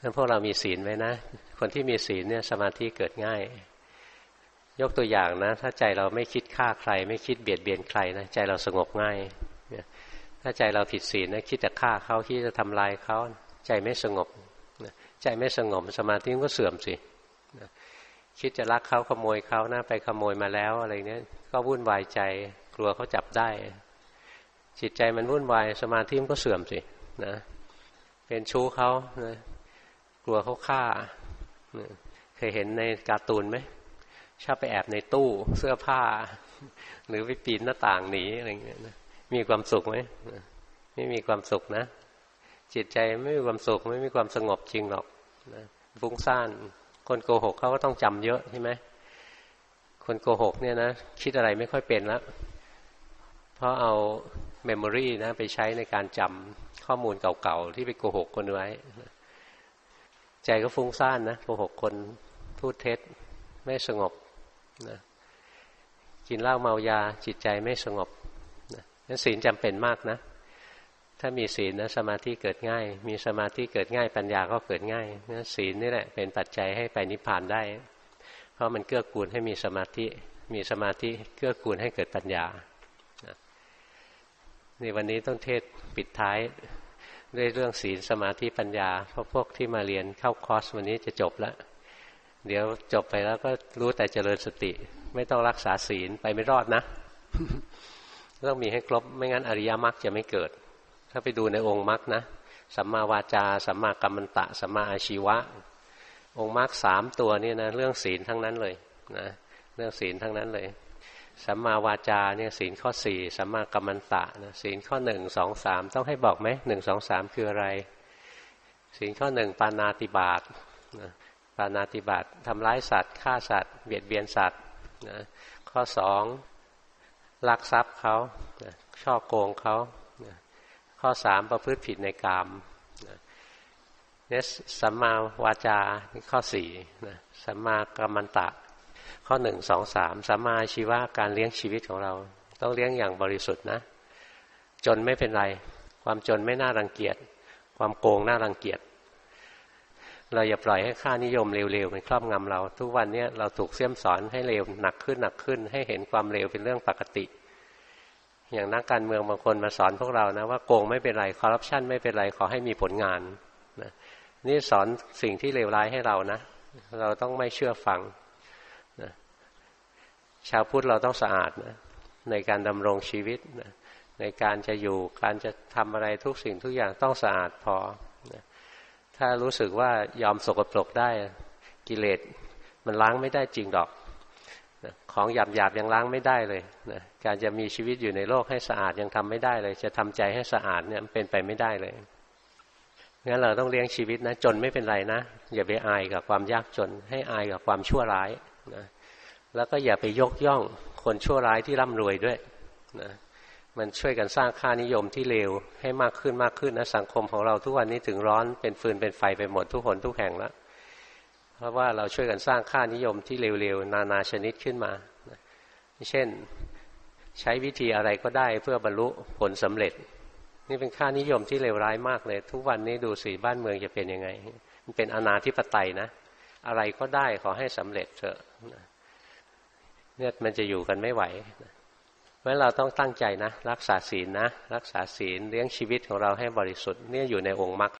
งั้นพวกเรามีศีลไว้นะ คนที่มีศีลเนี่ยสมาธิเกิดง่าย ยกตัวอย่างนะ ถ้าใจเราไม่คิดฆ่าใคร ไม่คิดเบียดเบียนใครนะใจเราสงบง่าย ถ้าใจเราผิดศีลนะคิดจะฆ่าเขาคิดจะทำลายเขาใจไม่สงบใจไม่สงบสมาธิก็เสื่อมสิคิดจะลักเขาขโมยเขานะไปขโมยมาแล้วอะไรเนี้ยก็วุ่นวายใจกลัวเขาจับได้ จิตใจมันวุ่นวายสมาธิมันก็เสื่อมสินะเป็นชู้เขานะ กลัวเขาฆ่า เคยเห็นในการ์ตูนไหมชอบไปแอบในตู้เสื้อผ้า หรือไปปีนหน้าต่างหนีอะไรเงี้ยมีความสุขไหมไม่มีความสุขนะ จิตใจไม่มีความสุข ไม่มีความสงบจริงหรอกนะฟุ้งซ่านคนโกหกเขาก็ต้องจำเยอะใช่ไหมคนโกหกเนี่ยนะคิดอะไรไม่ค่อยเป็นแล้วเพราะเอาเมมโมรีนะไปใช้ในการจำข้อมูลเก่าๆที่ไปโกหกคนไว้ ใจก็ฟุ้งซ่านนะโกหกคนพูดเท็จไม่สงบนะกินเหล้าเมายาจิตใจไม่สงบนั้นศีลจำเป็นมากนะ ถ้ามีศีลนะสมาธิเกิดง่าย มีสมาธิเกิดง่าย ปัญญาก็เกิดง่ายนะศีลนี่แหละเป็นปัจจัยให้ไปนิพพานได้ เพราะมันเกื้อกูลให้มีสมาธิ มีสมาธิเกื้อกูลให้เกิดปัญญานี่วันนี้ต้องเทศปิดท้าย ด้วยเรื่องศีลสมาธิปัญญา เพราะพวกที่มาเรียนเข้าคอร์สวันนี้จะจบแล้ว เดี๋ยวจบไปแล้วก็รู้แต่เจริญสติ ไม่ต้องรักษาศีลไปไม่รอดนะต้องมีให้ครบไม่งั้นอริยมรรคจะไม่เกิด ถ้าไปดูในองค์มรรคนะสัมมาวาจาสัมมากัมมันตะสัมมาอาชีวะ องค์มรรคสามตัวนี่นะเรื่องศีลทั้งนั้นเลยนะเรื่องศีลทั้งนั้นเลย สัมมาวาจาเนี่ยศีลข้อสี่สัมมากัมมันตะนะศีลข้อหนึ่งสองสามต้องให้บอกไหมหนึ่งสองสามคืออะไร ศีลข้อหนึ่งปานาติบาตนะปานาติบาตทำร้ายสัตว์ฆ่าสัตว์เบียดเบียนสัตว์นะข้อสองลักทรัพย์เขาช่อโกงเขาข้อสามประพฤติผิดในกามเนี่ยสัมมาวาจาข้อสี่สัมมากรรมันตะ ข้อหนึ่งสองสามสัมมาชีวะการเลี้ยงชีวิตของเรา ต้องเลี้ยงอย่างบริสุทธิ์นะ จนไม่เป็นไร ความจนไม่น่ารังเกียจความโกงน่ารังเกียจเราอย่าปล่อยให้ค่านิยมเร็วๆมันครอบงำเรา ทุกวันนี้เราถูกเสี่ยมสอนให้เร็วหนักขึ้นหนักขึ้น ให้เห็นความเร็วเป็นเรื่องปกติ อย่างนักการเมืองบางคนมาสอนพวกเรานะว่าโกงไม่เป็นไรคอร์รัปชันไม่เป็นไรขอให้มีผลงานนะนี่สอนสิ่งที่เลวร้ายให้เรานะ เราต้องไม่เชื่อฟัง ชาวพุทธเราต้องสะอาดนะในการดำรงชีวิตนะในการจะอยู่การจะทำอะไรทุกสิ่งทุกอย่างต้องสะอาดพอนะถ้ารู้สึกว่ายอมสกปรกได้กิเลสมันล้างไม่ได้จริงดอกของหยาบหยาบยังล้างไม่ได้เลยนะการจะมีชีวิตอยู่ในโลกให้สะอาดยังทำไม่ได้เลย จะทำใจให้สะอาดเนี่ยเป็นไปไม่ได้เลยงั้นเราต้องเลี้ยงชีวิตนะจนไม่เป็นไรนะ อย่าไปอายกับความยากจน ให้อายกับความชั่วร้ายนะ แล้วก็อย่าไปยกย่องคนชั่วร้ายที่ร่ำรวยด้วยนะมันช่วยกันสร้างค่านิยมที่เลวให้มากขึ้นมากขึ้นนะสังคมของเราทุกวันนี้ถึงร้อนเป็นฟืนเป็นไฟไปหมดทุกคนทุกแห่งแล้วเพราะว่าเราช่วยกันสร้างค่านิยมที่เร็วๆนานาชนิดขึ้นมาเช่นใช้วิธีอะไรก็ได้เพื่อบรรลุผลสำเร็จ นี่เป็นค่านิยมที่เลวร้ายมากเลย ทุกวันนี้ดูสิบ้านเมืองจะเป็นยังไง มันเป็นอนาธิปไตยนะ อะไรก็ได้ขอให้สำเร็จเถอะ เนี่ยมันจะอยู่กันไม่ไหวเพราะเราต้องตั้งใจนะ รักษาศีลนะ รักษาศีลเลี้ยงชีวิตของเราให้บริสุทธิ์เนี่ยอยู่ในองค์มรรค